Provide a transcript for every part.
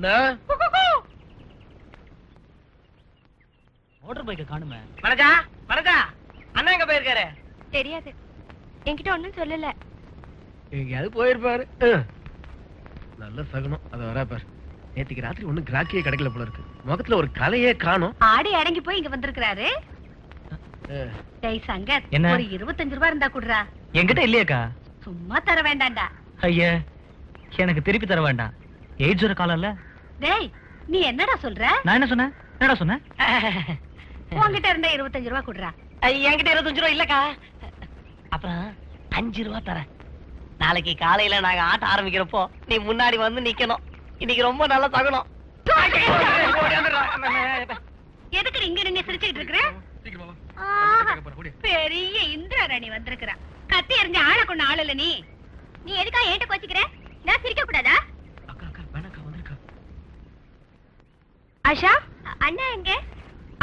அண்ணா? Motor பைக்கை காணுமே. வணக்கா வணக்கா அண்ணா எங்க போயிருக்காரு? தெரியாது. என்கிட்ட ஒண்ணும் சொல்லல. எங்கேயாவது போயிருப்பாரு. நல்ல சகுனம். அது வரா பாரு. நேத்திக்கு ராத்திரி ஒண்ணும் கிராக்கியே கிடைக்கல போல இருக்கு. முகத்துல ஒரு கலையே காணும். ஆடி அடங்கி போய் இங்க வந்திருக்கிறாரு. டேய் சங்கர் என்ன? ஒரு இருபத்தஞ்சு ரூபா இருந்தா குடுறா. என்கிட்ட இல்லையாக்கா? சும்மா தர வேண்டாம்டா ஐயா எனக்கு திருப்பி தர வேண்டாம். எய்ட்ஸ் வர காலம் இல்ல டேய் நீ என்னடா சொல்ற? நான் என்ன சொன்னேன்? என்னடா சொன்னேன்? உன்கிட்ட இருந்தா இருபத்தஞ்சு ரூபா குடுறா. என்கிட்ட இருபத்தஞ்சு ரூபா இல்லக்கா. அப்புறம் அஞ்சு ரூபா தரேன். நாளைக்கு காலையில நாங்க ஆட்ட ஆரம்பிக்கிறப்போ நீ முன்னாடி வந்து நிக்கணும். இன்னைக்கு ரொம்ப நல்ல தகணும். எதுக்கு இங்க நின்னு சிரிச்சுக்கிட்டு இருக்கிற. பெரிய இந்திராணி வந்திருக்கிறா. கத்தி எறிஞ்ச ஆளை கொண்டு ஆள் இல்ல நீ. நீ எதுக்கா ஏட்ட கோச்சிக்கிற? நான் சிரிக்க கூடாதா அக்கா அக்கா வேணாக்கா வந்திருக்கா ஆஷா அண்ணா எங்க?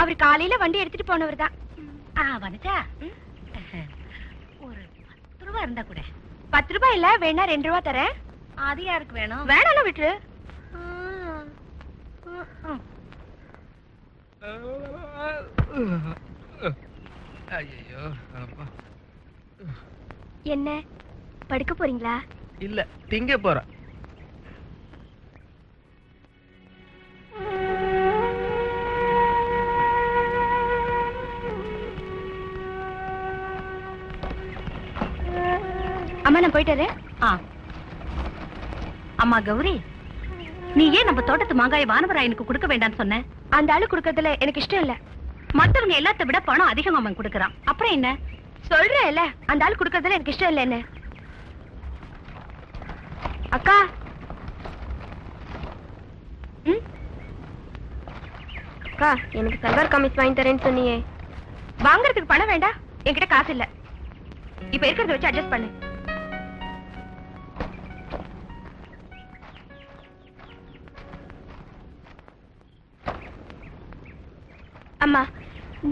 அவர் காலையில வண்டி எடுத்துட்டு போனவர் தான். ஆ வனஜா ஒரு பத்து ரூபா இருந்தா கூட. பத்து ரூபாய் இல்ல வேணா ரெண்டு ரூபா தரேன். அது யாருக்கு வேணும்? வேணாலும் விட்டுரு. ஐயோ என்ன? படுக்க போறீங்களா? இல்ல திங்க போறேன். அம்மா நான் போயிட்டு வரேன். ஆ. அம்மா கௌரி நீ ஏன் நம்ம தோட்டத்து மாங்காய வானவராயனுக்கு கொடுக்க வேண்டாம்னு சொன்ன? அந்த ஆளு குடுக்கறதுல எனக்கு இஷ்டம் இல்ல. மத்தவங்க எல்லாத்த விட பணம் அதிகம் அவன் கொடுக்கறான். அப்புறம் என்ன? சொல்றேன்ல அந்த ஆள் குடுக்கறதுல எனக்கு இஷ்டம் இல்லைன்னு அக்கா. ம்? அக்கா எனக்கு சல்வார் கமிஸ் வாங்கி தரேன்னு சொன்னியே. வாங்குறதுக்கு பணம் வேண்டாம்? என்கிட்ட காசு இல்ல. இப்ப இருக்கிறத வச்சு அட்ஜஸ்ட் பண்ணு. அம்மா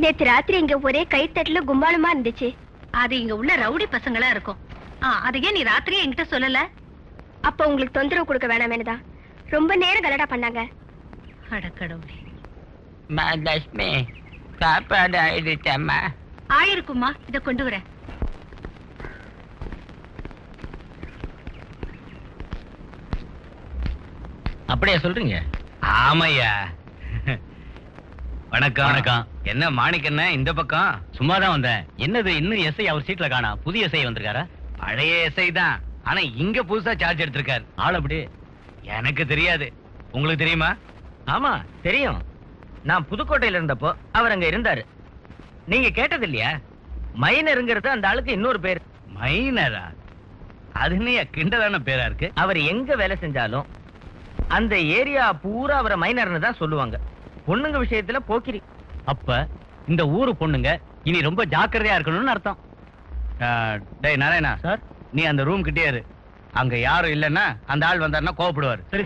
நேத்து ராத்திரி இங்க ஒரே கைத்தட்டல கும்பாளமா இருந்துச்சு. அது இங்க உள்ள ரவுடி பசங்களா இருக்கும். ஆ அது ஏன் நீ ராத்திரியே என்கிட்ட சொல்லல? அப்ப உங்களுக்கு தொந்தரவு கொடுக்க வேணாம் வேணுதா ரொம்ப நேரம் கலடா பண்ணாங்க. அடக்கடவுளே லட்சுமி சாப்பாடு ஆயிடுச்சம்மா. ஆயிருக்குமா இத கொண்டு வரேன் அப்படியா சொல்றீங்க? ஆமையா? வணக்கம். வணக்கம். என்ன மாணிக்கண்ண இந்த பக்கம்? சும்மா தான் வந்தேன். என்னது இன்னும் எஸ்ஐ அவர் சீட்ல காணா? புதிய எஸ்ஐ வந்திருக்காரா? பழைய எஸ்ஐ தான். ஆனா இங்க புதுசா சார்ஜ் எடுத்திருக்காரு. ஆள் அப்படி. எனக்கு தெரியாது. உங்களுக்கு தெரியுமா? ஆமா தெரியும். நான் புதுக்கோட்டையில இருந்தப்போ அவர் அங்க இருந்தாரு. நீங்க கேட்டது இல்லையா மைனருங்கிறது அந்த ஆளுக்கு இன்னொரு பேர். மைனரா? அது கிண்டலான பேரா இருக்கு? அவர் எங்க வேலை செஞ்சாலும் அந்த ஏரியா பூரா அவரை மைனர்னு தான் சொல்லுவாங்க. பொண்ணுங்க விஷயத்துல போக்கிரி. அப்ப இந்த ஊரு பொண்ணுங்க இனி ரொம்ப ஜாக்கிரதையா இருக்கணும்னு அர்த்தம். டேய் நாராயணா. சார்? நீ அந்த ரூம் கிட்டே இரு. அங்க யாரும் இல்லைன்னா அந்த ஆள் வந்தாருன்னா கோவப்படுவார். சரி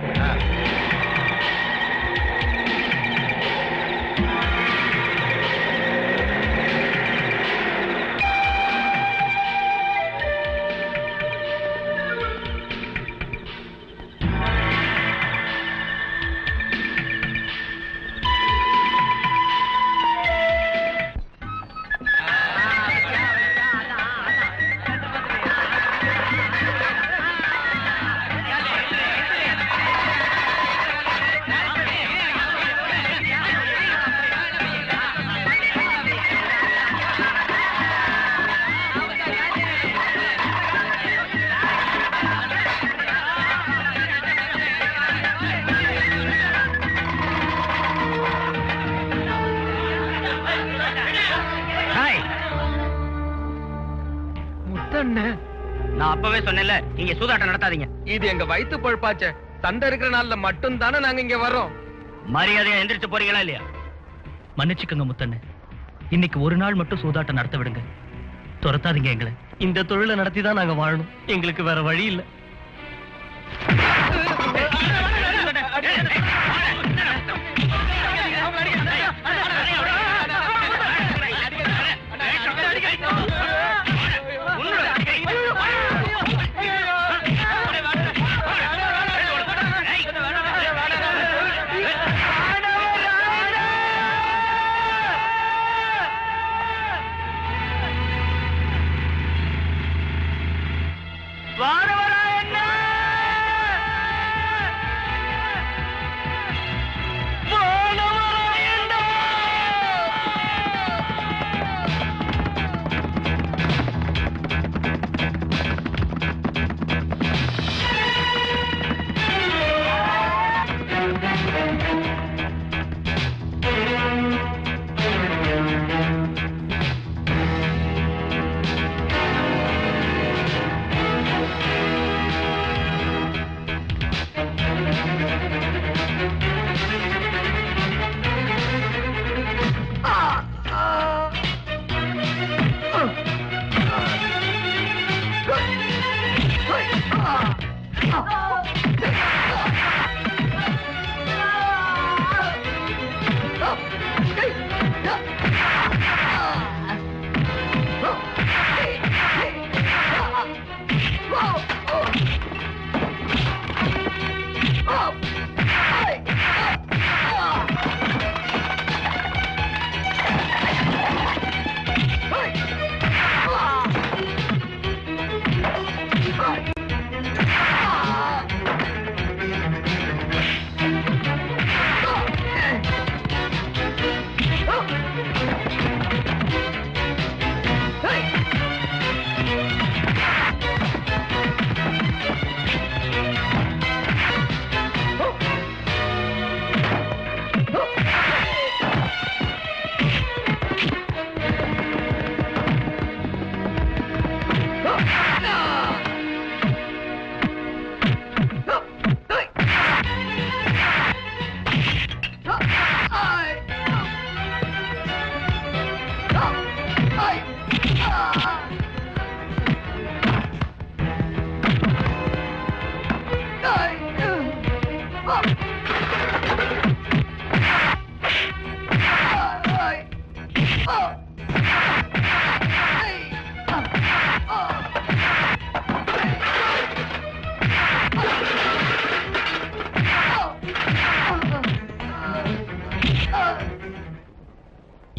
முத்தண்ண நான் அப்பவே சொன்னேன்ல இங்க சூதாட்டம் நடத்தாதீங்க. இது எங்க வயித்து பழுப்பாச்சே. சண்டை இருக்கிற நாள்ல மட்டும் தானே நாங்க இங்க வர்றோம். மரியாதையா எந்திரிச்சு போறீங்களா இல்லையா? மன்னிச்சுக்கோங்க முத்தண்ணு. இன்னைக்கு ஒரு நாள் மட்டும் சூதாட்டம் நடத்த விடுங்க. துரத்தாதீங்க எங்களை. இந்த தொழிலை நடத்தி தான் நாங்க வாழணும். எங்களுக்கு வேற வழி இல்ல.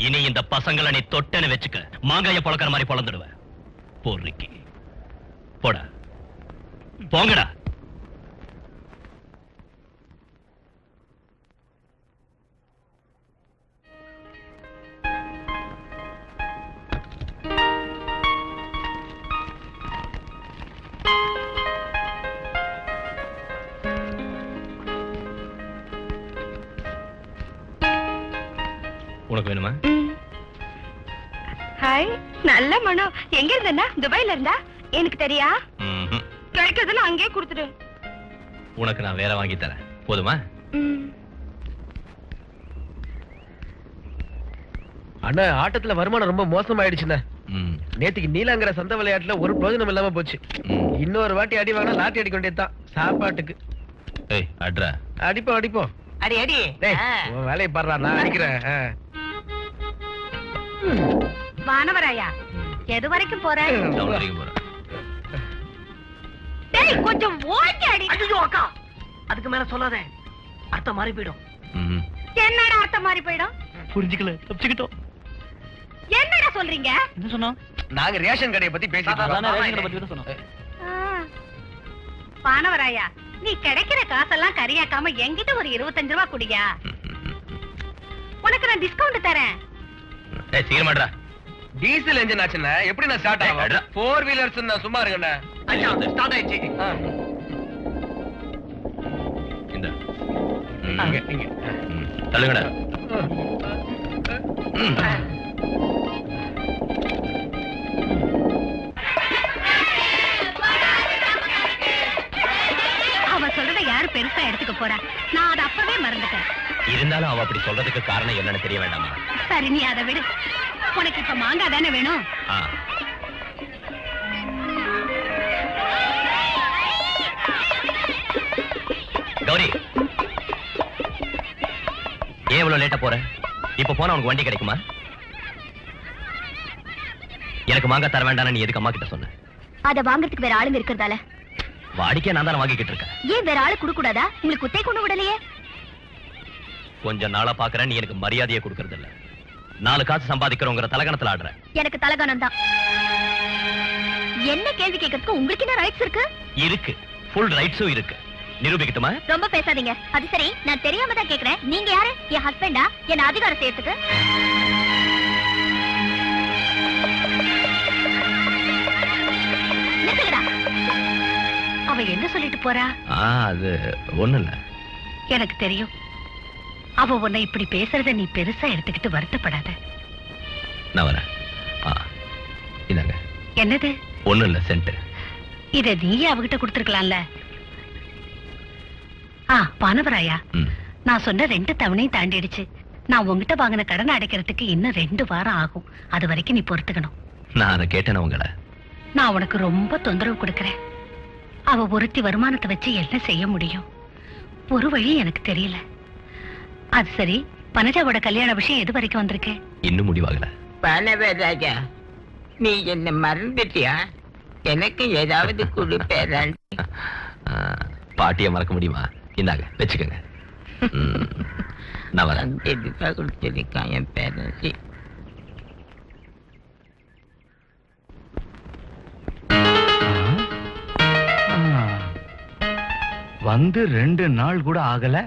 இனி இந்த பசங்களை நீ தொட்டன்னு வச்சுக்க. மாங்காய பழக்கிற மாதிரி பொழந்துடுவேன் போர்ரிக்கி. போடா. போங்கடா. துபாயில இருந்தா எனக்கு தெரியா. கிடைக்கிறதுல அங்கேயே கொடுத்துடு. உனக்கு நான் வேற வாங்கி தரேன். போதுமா? ம். அண்ணா ஆட்டத்துல வருமானம் ரொம்ப மோசமாயிடுச்சுண்ணே. நேத்துக்கு நீலாங்கிற சந்த விளையாட்டுல ஒரு பிரயோஜனம் இல்லாம போச்சு. இன்னொரு வாட்டி அடி வாங்கினா லாட்டி அடிக்க வேண்டியதுதான் சாப்பாட்டுக்கு. ஏய் அட்ரா. அடிப்போம் அடிப்போம். அடி அடி. உன் வேலையை பாடுறா நான் அடிக்கிறேன். வானவராயா. எது வரைக்கும் போற? டவுன் வரைக்கும் போறேன்? டேய் கொஞ்சம் ஓங்கி அடி ஐயோ அக்கா. அதுக்கு மேல சொல்லாத. அர்த்தம் மாறி போயிடும். என்னடா அர்த்தம் மாறி போயிடும்? புரிஞ்சுக்கல தப்பிச்சுக்கிட்டோம். என்னடா சொல்றீங்க? என்ன சொன்னோம்? நாங்க ரேஷன் கடையை பத்தி பேசிட்டு அதானே, இருக்கோம். ரேஷன் கடை பத்தி தான் சொன்னோம்? ஆ. வானவராயா நீ கிடைக்கிற காசெல்லாம் கரியாக்காம என்கிட்ட ஒரு இருபத்தஞ்சு ரூபா குடியா? உனக்கு நான் டிஸ்கவுண்ட் தரேன். ஏய் டீசல் என்ஜின் ஆச்சுண்ணே எப்படி நான் ஸ்டார்ட். ஆகும்? ஃபோர் வீலர்ஸ் சும்மா இருங்கண்ணே ஐயா ஸ்டார்ட் ஆயிடுச்சு. இந்த. இங்க, இங்க. தள்ளுங்கடா. அவ சொல்றத யாரு பெருசா எடுத்துக்க போறா? நான் அதை அப்பவே மறந்துட்டேன். இருந்தாலும் அவ அப்படி சொல்றதுக்கு காரணம் என்னன்னு தெரிய வேண்டாமா? சரி நீ அதை விடு. உனக்கு இப்ப மாங்காய் தானே வேணும். கௌரி. ஏன் இவ்வளவு லேட்டா போற? இப்ப போனா உனக்கு வண்டி கிடைக்குமா? எனக்கு மாங்காய் தர வேண்டாம்னு நீ எதுக்கு அம்மா கிட்ட சொன்ன? அத வாங்குறதுக்கு வேற ஆளுங்க இருக்கிறதால. வாடிக்கை நான் தானே வாங்கிக்கிட்டு இருக்கேன். ஏன் வேற ஆளு குடுக்க கூடாதா உங்களுக்கு குத்தை கொண்டு விடலையே. கொஞ்ச நாளா பாக்குறேன் நீ எனக்கு மரியாதையை கொடுக்கறது இல்ல நாலு காசு சம்பாதிக்கிறோங்கிற தலகணத்துல ஆடுற எனக்கு தலகானம் தான் என்ன கேள்வி கேட்கறதுக்கு உங்களுக்கு என்ன ரைட்ஸ் இருக்கு? இருக்கு. ஃபுல் ரைட்ஸும் இருக்கு. நிரூபிக்கட்டுமா? ரொம்ப பேசாதீங்க. அது சரி நான் தெரியாம தான் கேக்குறேன் நீங்க யாரு? என் ஹஸ்பண்டா என்ன அதிகாரம் செய்யறதுக்கு. அவ என்ன சொல்லிட்டு போறா? அது ஒண்ணு இல்ல எனக்கு தெரியும். அவ உன்னை இப்படி பேசுறத நீ பெருசா எடுத்துக்கிட்டு வருத்தப்படாத. நான் வரேன். ஆ இதாங்க என்னது? ஒண்ணும் இல்ல சென்ட் இத நீயே அவகிட்ட கொடுத்துருக்கலாம்ல. ஆ பானவராயா நான் சொன்ன ரெண்டு தவணையும் தாண்டிடுச்சு. நான் உங்ககிட்ட வாங்கின கடனை அடைக்கிறதுக்கு இன்னும் ரெண்டு வாரம் ஆகும். அது வரைக்கும் நீ பொறுத்துக்கணும். நான் அதை கேட்டேன் உங்களை? நான் உனக்கு ரொம்ப தொந்தரவு கொடுக்கறேன். அவ ஒருத்தி வருமானத்தை வச்சு என்ன செய்ய முடியும்? ஒரு வழி எனக்கு தெரியல. அது சரி. பனஜாவோட கல்யாண விஷயம் எது வரைக்கும் வந்திருக்கு? இன்னும் முடிவாகல. பனவராஜா நீ என்ன மறந்துட்டியா? எனக்கு ஏதாவது கொடுப்பேன் பாட்டியை மறக்க முடியுமா? இந்தாங்க வச்சுக்கோங்க. நான் வரேன். எதுக்காக கொடுத்திருக்கான் என் பேரண்ட்ஸ் வந்து ரெண்டு நாள் கூட ஆகல.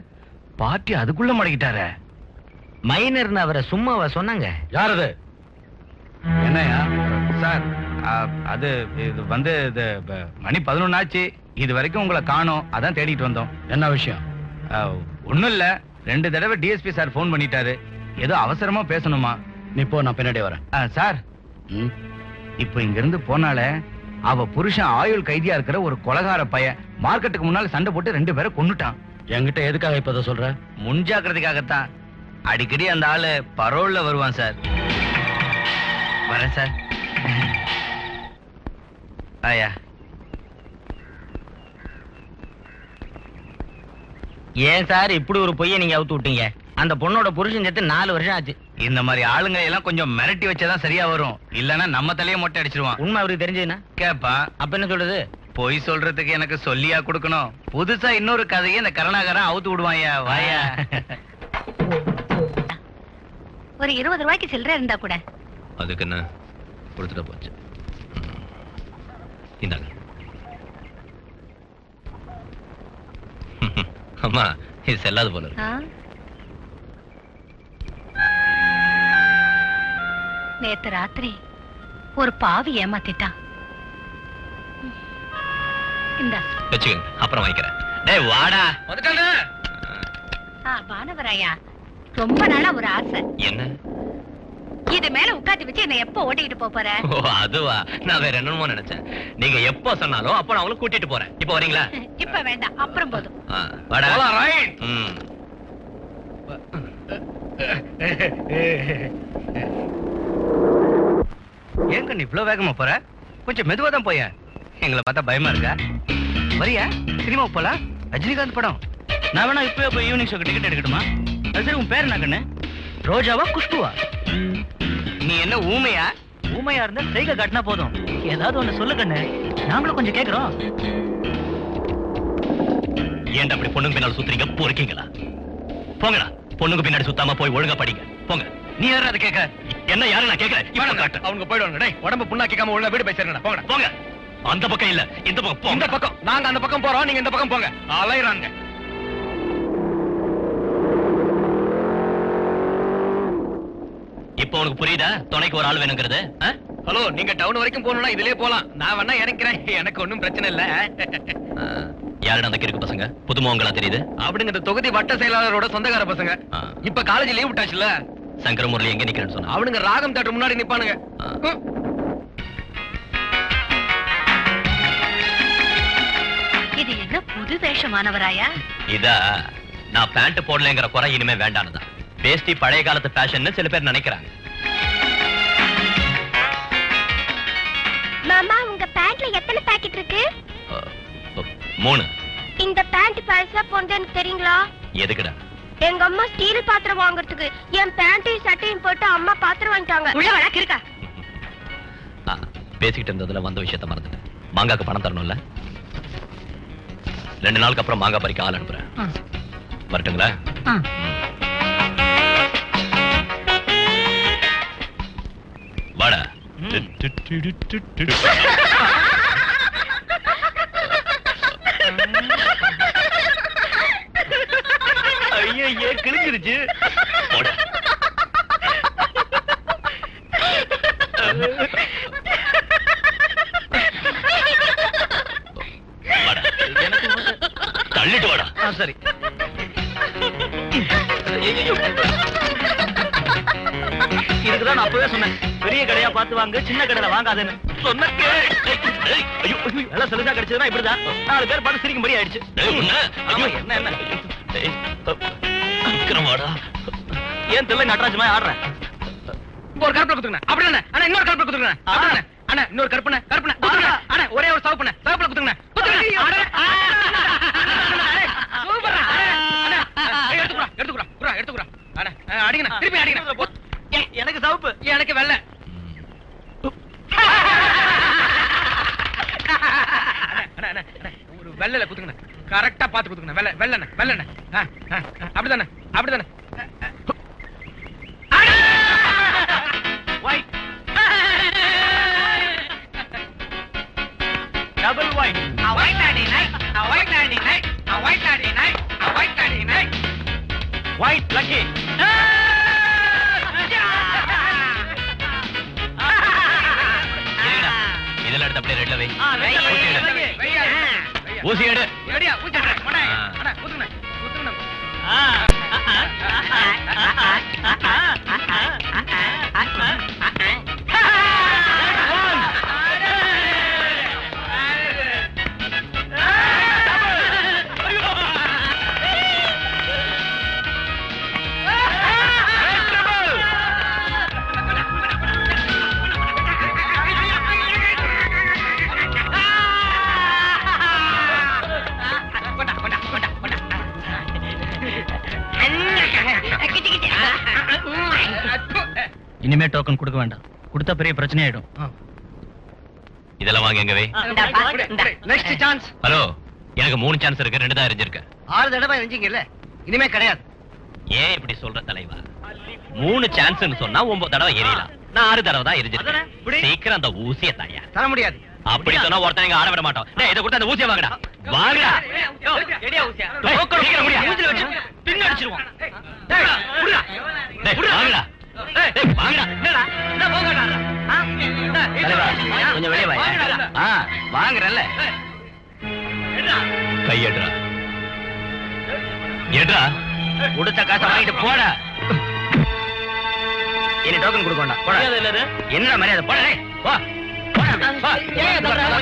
பாட்டி அதுக்குள்ள மடக்கிட்டாரே. மைனர்னு அவரை சும்மாவா சொன்னாங்க. யார் அது என்னையா? சார் ஆ, அது இது வந்து இது மணி பதினொன்னு ஆச்சு. இது வரைக்கும் உங்களை காணோம். அதான் தேடிட்டு வந்தோம். என்ன விஷயம்? ஒன்றும் இல்ல. ரெண்டு தடவை டிஎஸ்பி சார் ஃபோன் பண்ணிட்டாரு. ஏதோ அவசரமா பேசணுமா? நீ போ நான் பின்னாடி வரேன். சார். இப்போ இங்க இருந்து போனாலே அவ புருஷன் ஆயுள் கைதியா இருக்கிற ஒரு கொலகார பையன் மார்க்கெட்டுக்கு முன்னால சண்டை போட்டு ரெண்டு பேரை கொன்னுட்டான். என்கிட்ட எதுக்காக இப்ப சொல்ற? முன்ஜாக்கிரதைக்காகத்தான் அடிக்கடி அந்த ஆளு பரோல்ல வருவான் சார். வரேன் சார். ஆயா. ஏன் சார் இப்படி ஒரு பொய்யை நீங்க அவுத்து விட்டீங்க? அந்த பொண்ணோட புருஷன் செத்து நாலு வருஷம் ஆச்சு. இந்த மாதிரி ஆளுங்க எல்லாம் கொஞ்சம் மிரட்டி வச்சாதான் சரியா வரும். இல்லனா நம்ம தலைய மொட்டை அடிச்சிருவான். உண்மை அவருக்கு தெரிஞ்சதுன்னா? கேப்பா. அப்ப என்ன சொல்றது? பொய் சொல்றதுக்கு எனக்கு சொல்லியா கொடுக்கணும். புதுசா இன்னொரு கதையை இந்த கருணாகரன் அவுத்து விடுவாயா வாயா. ஒரு இருபது ரூபாய்க்கு சில்லறை இருந்தா கூட. அதுக்கு என்ன? கொடுத்துட்டு போச்சு. இந்தாங்க. அம்மா இது செல்லாது போல? நேத்து ராத்திரி ஒரு பாவி ஏமாத்திட்டான். இந்த வச்சுக்கோங்க அப்புறம் வாங்கிக்கிறேன். டேய் வாடா. வானவராயா ரொம்ப நாளா ஒரு ஆசை. என்ன? இது மேல உட்காந்து வச்சு என்ன எப்ப ஓட்டிக்கிட்டு போப் போற? ஓ அதுவா? நான் வேற என்னமோ நினைச்சேன். நீங்க எப்போ சொன்னாலும் அப்போ நான் அவளும் கூட்டிட்டு போறேன். இப்போ வரீங்களா? இப்ப வேண்டாம் அப்புறம் போதும். ஆ, வாடா. போலாம், right. ம். ஏன் கண்ணு இவ்வளவு வேகமா போற? கொஞ்சம் மெதுவா தான் போய எங்களை பார்த்தா பயமா இருக்கா? வரியா சினிமா போலாம் ரஜினிகாந்த் படம். நான் வேணா இப்பவே போய் ஈவினிங் ஷோக்கு டிக்கெட் எடுக்கட்டுமா? அது சரி உன் பேர் என்ன கண்ணு? ரோஜாவா குஷ்புவா? நீ என்ன ஊமையா? ஊமையா இருந்தா சைகை காட்டினா போதும். ஏதாவது ஒண்ணு சொல்லு கண்ணு. நாங்களும் கொஞ்சம் கேக்குறோம். ஏன்டா அப்படி பொண்ணுங்க பின்னால சுத்துறீங்க? பொறுக்கீங்களா போங்கடா. பொண்ணுங்க பின்னாடி சுத்தாம போய் ஒழுங்கா படிங்க. போங்க. நீ யாரும் அதை கேட்க? என்ன யாரு நான் கேட்கல. இப்ப காட்டு. அவங்க போயிடுவாங்க உடம்பு புண்ணா கேட்காம உள்ள வீடு சேருங்கடா. போங்கடா. போங்க. அந்த பக்கம் இல்ல. இந்த பக்கம் இந்த பக்கம். நாங்க அந்த பக்கம் போறோம். நீங்க இந்த பக்கம் போங்க. அலையறாங்க இப்போ உனக்கு புரியுதா? துணைக்கு ஒரு ஆள் வேணுங்கிறது? ஹலோ நீங்க டவுன் வரைக்கும் போகணும்னா இதுலயே போலாம். நான் வேணா இறக்கிறேன் எனக்கு ஒண்ணும் பிரச்சனை இல்ல. ஆ, யாருடா அந்த கிறுக்கு பசங்க? புதுமுகங்களா தெரியுது? அப்படிங்க இந்த தொகுதி வட்ட செயலாளரோட சொந்தக்கார பசங்க. இப்ப காலேஜ் லீவ் விட்டாச்சுல சங்கர முரளி எங்க நிக்கிறேன்னு சொன்னா அவனுங்க ராகம் தேட்டர் முன்னாடி நிப்பானுங்க. இது என்ன புது வேஷமானவராயா? இதா நான் பேண்ட் போடலைங்கிற குறை இனிமே வேண்டானதான் வேஷ்டி பழைய காலத்து ஃபேஷன்னு சில பேர் நினைக்கிறாங்க. மாமா உங்க பேண்ட்ல எத்தனை பாக்கெட் இருக்கு? மூணு. இந்த பேண்ட் பழசா போனது எனக்கு தெரியுங்களா? எதுக்குடா? எங்க அம்மா ஸ்டீல் பாத்திரம் வாங்குறதுக்கு என் பேண்ட்டையும் சட்டையும் போட்டு அம்மா பாத்திரம் வாங்கிட்டாங்க. உள்ள வழக்கு இருக்கா பேசிக்கிட்டு இருந்ததுல வந்த விஷயத்த மறந்துட்டேன். மாங்காக்கு பணம் தரணும்ல? ரெண்டு நாளுக்கு அப்புறம் மாங்காய் பறிக்க ஆள் அனுப்புறேன். வரட்டுங்களா. வாடா. ஐயே கிழிஞ்சிருச்சு. வாடா சரி இதுக்குதான் நான் அப்பவே சொன்னேன். பெரிய கடையா பார்த்து வாங்க சின்ன கடையில வாங்காதேன்னு. சொன்ன ஏய், ஏய், ஐயோ, சொல்லுதா கிடைச்சதுன்னா இப்படிதான். நாலு பேர் பார்த்து சிரிக்கும்படி ஆயிடுச்சு. என்ன என்ன? வாடா ஏன் தெரியல நட்ராஜ் மாதிரி ஆடுறேன் ஒரு கருப்பில் குத்துக்கணும் அப்படி என்ன ஆனா இன்னொரு கருப்பில் குத்துக்கணும் அண்ணா இன்னொரு கருப்புண்ண குத்துங்க அண்ணா ஒரே ஒரு சவப்புண்ண சவப்புல குத்துங்க குத்துங்க அண்ணா, சூப்பர்ரா. அண்ணா, அண்ணா, ஏய், எடுத்துக்குறா எடுத்துக்குறா குறா எடுத்துக்குறா அண்ணா அஹ், அடிங்கண்ணா திருப்பி அடிங்கண்ணா. ஏய், எனக்கு சவுப்பு எனக்கு வெள்ளை. ஒரு வெள்ளைல குத்துங்கண்ணா. கரெக்டா பாத்து குத்துங்கண்ணா. வெள்ளை வெள்ளண்ணா வெள்ளண்ணா. அப்படிதானே அப்படிதானே ஒயிட் டபுள் ஒயிட் ஒயிட் வை. ஊசி எடு ஊசி இனிமே டோக்கன் கொடுக்க வேண்டாம் கொடுத்தா பெரிய பிரச்சனை ஆயிடும் இதெல்லாம் வாங்க எங்க வை இந்தாப்பா, இந்தா. நெக்ஸ்ட் சான்ஸ் ஹலோ எனக்கு மூணு சான்ஸ் இருக்கு ரெண்டு தான் எரிஞ்சிருக்கு ஆறு தடவை எரிஞ்சிங்கல்ல இனிமே கிடையாது ஏன் இப்படி சொல்ற தலைவா மூணு சான்ஸ்னு சொன்னா ஒன்பது தடவை எரியலாம் நான் ஆறு தடவை தான் எரிஞ்சிருக்கேன்? சீக்கிரம் அந்த ஊசிய தாயா தர முடியாது அப்படி சொன்னா ஒருத்தன் இங்க ஆட விட மாட்டோம் இதை கொடுத்து அந்த ஊசிய வாங்கடா வாங்கடா வாங்குறல்ல ஏய், என்னடா? கை எடுறா. எடுறா. கொடுத்த காசை வாங்கிட்டு போடா. இனி டோக்கன் கொடுக்க வேண்டாம். போடா. என்ன மரியாதை? போடா வா போடா. வா ஏன் இந்த தடவை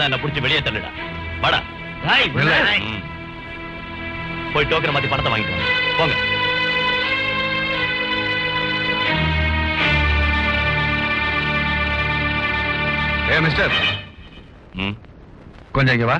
இருந்தா என்ன புடிச்சு வெளியே தள்ளுடா. வாடா. போய் டோக்கனை மாத்தி பணத்தை வாங்கிட்டு வாங்க. போங்க. மிஸ்டர் கொஞ்சம் இங்க வா.